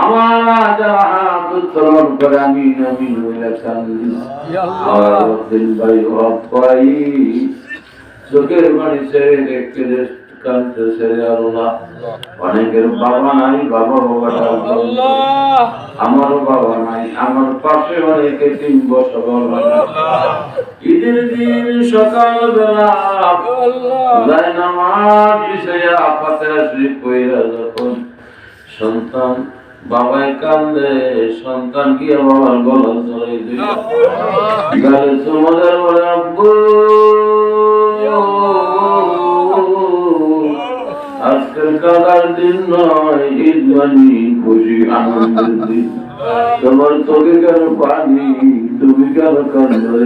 আমার উত্তোলন করে আমি নবীন হইলে কান্দি। আমার দিন ভাই হক পাই। চোখের বাড়ি ছেড়ে দেখতে কানতে ছেড়ে আল্লাহ। অনেকের বাবা নাই বাবা বাবাটা আমারও বাবা নাই আমার পাশে অনেকে তিন বছর ঈদের দিন সকালবেলা যায় নামাজ বিষয়ে আপাতে আসি কইরা যখন। সন্তান, বাবাই কান্দে, সন্তান কি আমার গলা দিল গালে তোমাদের বলে, আব্বু, আজকের কাদার দিন নয়, ঈদ মানি, খুশি আনন্দের দিন। তোমার চোখে কেন পানি, তুমি কেন কান্দে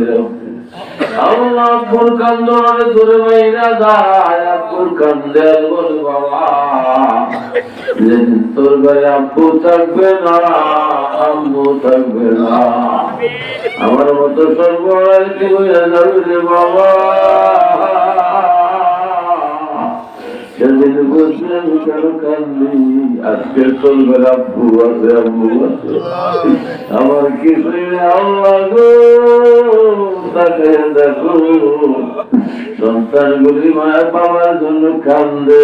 আল্লাহ আব্বুর কান্দনে ধরে মাইরা যায় আব্বুর কান্দে বল বাবা। তোর গায়ে আব্বু থাকবে না, আম্মু থাকবে না। আমার মতো সর্বরাজ কি হয়ে যাবে রে বাবা। আমার নেই, আল্লাহ গো সন্তানগুলি মায়ের বাবার জন্য কান্দে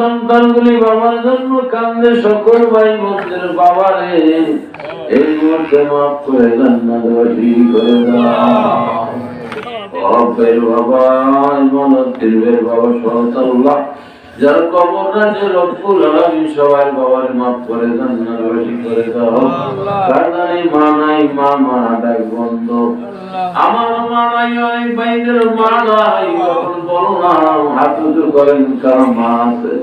সন্তানগুলি বাবার জন্য কান্দে সকল ভাই বোনদের বাবারে। এই মুহূর্তে মাফ করে জান্নাতবাসী করে দাও। বাপের বাবা মনতির বাবা সহতাল্লাহ যার কবর রাজে রব্বুল আলামিন সবার বাবার মাফ করে জান্নাতবাসী করে দাও। কার নাই মা নাই মা মারা ডাক বন্ধ আমার মা নাই অনেক ভাইদের মা নাই। বলো না হাত করেন কার মা আছে?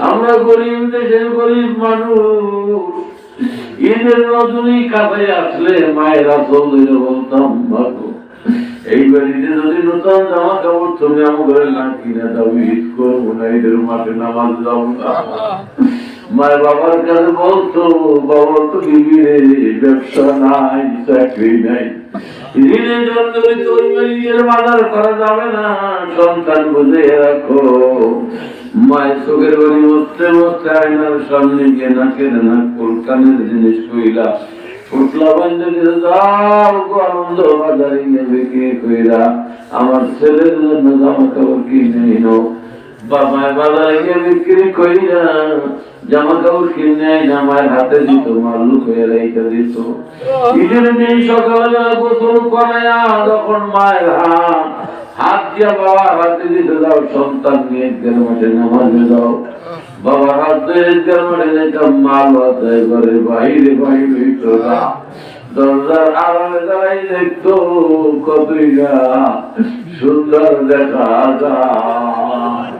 আমার গরিব দেশের গরিব মানুষ। ঈদের রজনী কাছে আসলে মায়েরা চলছিল বলতাম ভালো এই বাড়িতে যদি নতুন জামা কাপড় তুমি আমাদের না কিনে দাও, ঈদ করব না, ঈদের মাঠে নামাজ যাব না। মায়ের বাবার কাছে বলতো, বাবা, তো দিবি ব্যবসা নাই, চাকরি নাই। ঋণের জন্য বাড়ির বাজার করা যাবে না, সন্তান বুঝে রাখো। মায়ের চোখের বাড়ি মস্তে মস্তে আয়নার সামনে গিয়ে কলকানের জিনিস কইলা আমার ছেলের জন্য জামা কাপড় কিনে বাবায় বাজারে বিক্রি কইরা জামা কাপড় কিনে না মায়ের হাতে দিত মাল্লু হয়ে দিত। ঈদের সকালবেলা গোসল করায়া যখন মায়ের হাত হাত দিয়া বাবার হাতে দিতে সন্তান নিয়ে মাঠে বাবার হাত দিয়ে গেল মাঠে যেতাম মাল বাতায় করে বাইরে বাইরে দরজার আড়ালে দাঁড়াই দেখতো কতই সুন্দর দেখা যায়।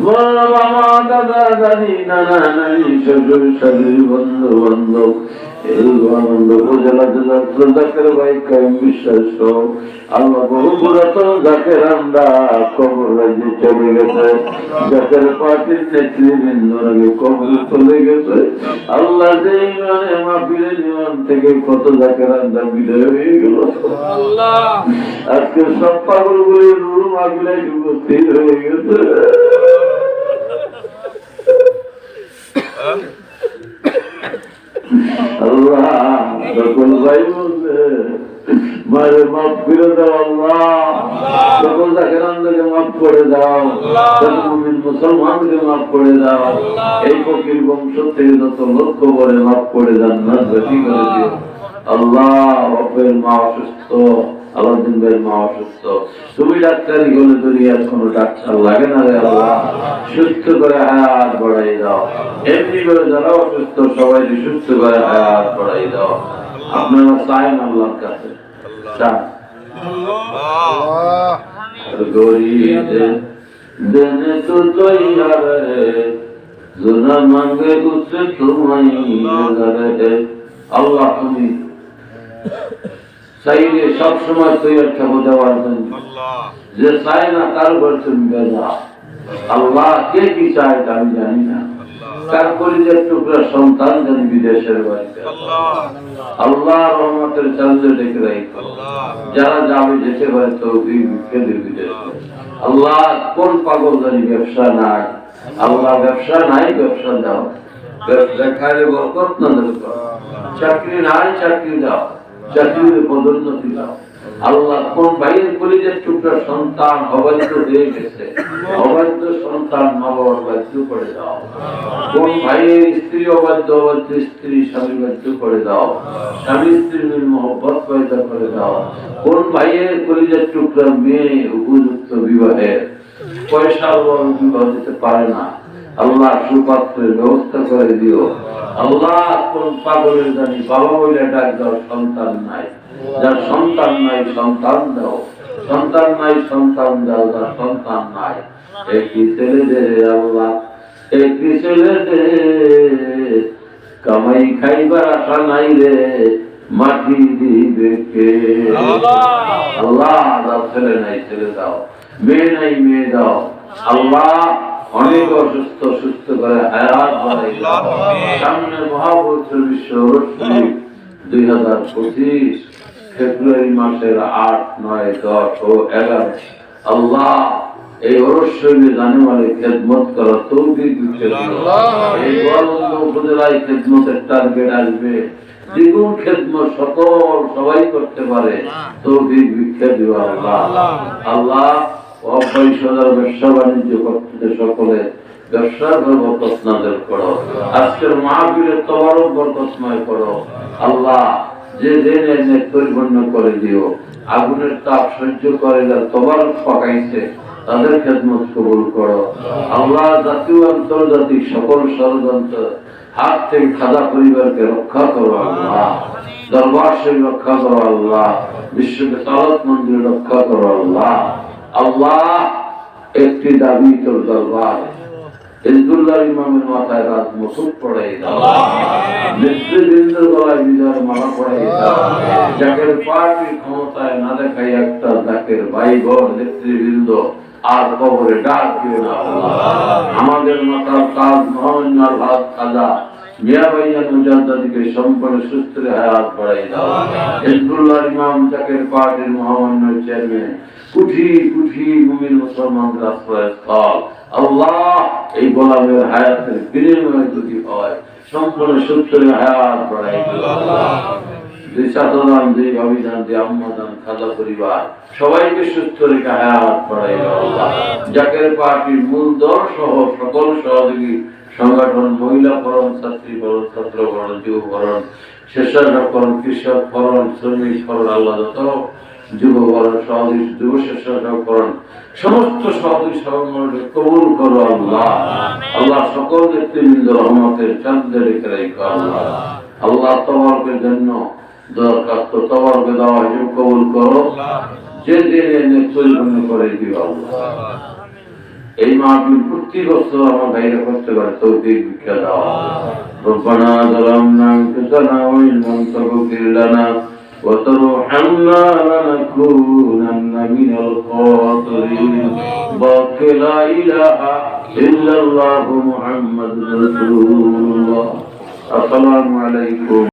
বাবা আল্লাহ। বহু পুরাতন জাকের পার্টির নেতৃবৃন্দ আগে কবর চলে গেছে আল্লাহ ইমান থেকে কত জাকের আমরা বিদায় হয়ে গেল আজকে সব পাগলগুলি রুল মাহফিলে উপস্থিত হয়ে গেছে। আল্লাহ সকল ভাই বলছে মায়ের মাফ করে দাও আল্লাহ। সকল জাকেরানদেরকে মাফ করে দাও সকল মুমিন মুসলমানকে মাফ করে দাও। এই ফকির বংশ থেকে যত লক্ষ্য করে মাফ করে জান্নাত বেশি করে দিও। আল্লাহ। বাপের মা অসুস্থ। মা অসুস্থ। তুমি দুনিয়ার ডাক্তার লাগে না রে আল্লাহ। সুস্থ করে হায়াত বাড়াই দাও। এমনি করে যারা অসুস্থ সবাই সুস্থ করে হায়াত বাড়াই দাও। আপনারা চাই না আল্লাহর কাছে। গরিব আল্লাহ তুমি চাইলে সব সময় তৈরি থাকো দেওয়ার জন্য যে চায় না তার উপর তুমি বেজা আল্লাহ কে কি চায় তা আমি জানি না। কার পরিচয় টুকরা সন্তান জানি বিদেশের বাড়িতে আল্লাহ। রহমতের চান্দে ডেকে রাখো। যারা যাবে যেতে পারে তো বিখ্যাতের বিদেশে আল্লাহ কোন পাগল জানি ব্যবসা নাই। আল্লাহ ব্যবসা নাই ব্যবসা দাও। খাইলে বরকত না চাকরি নাই চাকরি দাও। পদোন্নতি দাও আল্লাহ কোন ভাইয়ের পরিচয় টুকরা সন্তান হয়ে গেছে। সন্তান মা বাবার বাধ্য করে দাও। কোন ভাইয়ের স্ত্রী স্ত্রী স্বামী বাধ্য করে দাও। স্বামী স্ত্রীর মহব্বত পয়দা করে দাও। কোন ভাইয়ের পরিচয় টুকরা মেয়ে উপযুক্ত বিবাহের? পয়সা বিবাহ দিতে পারে না। আল্লাহ সুপাত্রের ব্যবস্থা করে দিও। আল্লাহ কোন পাগলের জানি বাবা বলে ডাক দাও সন্তান নাই। যার সন্তান নাই সন্তান দাও। সন্তান নাই সন্তান দাও যার সন্তান নাই। একটি ছেলেদের আল্লাহ একটি ছেলেদের কামাই খাইবার আশা নাই রে মাটি দিবে কে? আল্লাহ। ছেলে নাই ছেলে দাও। মেয়ে নাই মেয়ে দাও। আল্লাহ অনেক অসুস্থ সুস্থ করে হায়াত সামনে মহাপবিত্র বিশ্ব দুই হাজার পঁচিশ, ফেব্রুয়ারি মাসের আট, নয়, দশ ও এগারো। আল্লাহ এই অরস্যই জানুয়ারি খেদমত করা তৌফিক দিও। এই উপজেলায় খেদমতের টার্গেট আসবে। দ্বিগুণ খেদমত সকল সবাই করতে পারে। তৌফিক ভিক্ষা দিও আল্লাহ। আল্লাহ আল্লাহ যে পরিপূর্ণ করে দিও। আগুনের তাপ সহ্য করে যা তোমার তাদের খেদমত কবুল করো। আল্লাহ জাতীয় আন্তর্জাতিক সকল ষড়যন্ত্র হাত থেকে খাদা পরিবারকে রক্ষা করো আল্লাহ। দরবার শরীফ রক্ষা করো আল্লাহ। বিশ্ব বিশালত মন্দির রক্ষা করো আল্লাহ। আল্লাহ একটি দাবি তোর দরবার। হিজবুল্লাহ ইমামের মাথায় রাত মুসুক পড়াই দাও। নেতৃবৃন্দের গলায় বিজয়ের মালা পড়াই দাও। যাকের পার্টি ক্ষমতায় না দেখাই একটা যাকের ভাই নেতৃবৃন্দ আর কবরে ডাক দিও না আমাদের মাতার তাজ মহামান্যার ভাত খাজা। মিয়া ভাইয়া মুজাদ্দাদিকে সম্পূর্ণ সুস্থ হায়াত বাড়াই দাও। ইমাম জাকের পার্টির মহামান্য চেয়ারম্যান মুমিন মুসলমানদের আশ্রয়স্থল আল্লাহ এই গোলামের হায়াতের বিনিময় যদি হয় সম্পূর্ণ হায়াত বাড়াই চাচাদান দুই আম্মাদান খাজা পরিবার সবাইকে সুস্থ রেখে হায়াত বাড়াই আল্লাহ। জাকের পার্টির মূল দল সহ সকল সহযোগী সংগঠন মহিলা ফরম ছাত্রী ফরম ছাত্র ফরম যুব ফরম স্বেচ্ছাসেবক ফরম কৃষক ফরম শ্রমিক ফরম আল্লাহ যত যুব ফরম সহযোগী যুব স্বেচ্ছাসেবক ফরম সমস্ত সহযোগী সহমণ্ডলী কবুল করো আল্লাহ আল্লাহ সকল নেতৃবৃন্দ রহমতের চাঁদে রেখে রেখো আল্লাহ আল্লাহ তোমার জন্য দরখাস্ত তোমাকে দেওয়া হিসেবে কবুল করো যে দিনে এনে পরিপূর্ণ করে দিও আল্লাহ এই মাহফিল প্রতি বছর আমার ভাইরা করতে পারে তৌফিক ভিক্ষা দেওয়া ربنا ظلمنا انفسنا وان لم تغفر لنا وترحمنا لنكونن من الخاسرين باق لا إله إلا الله محمد رسول الله. السلام عليكم.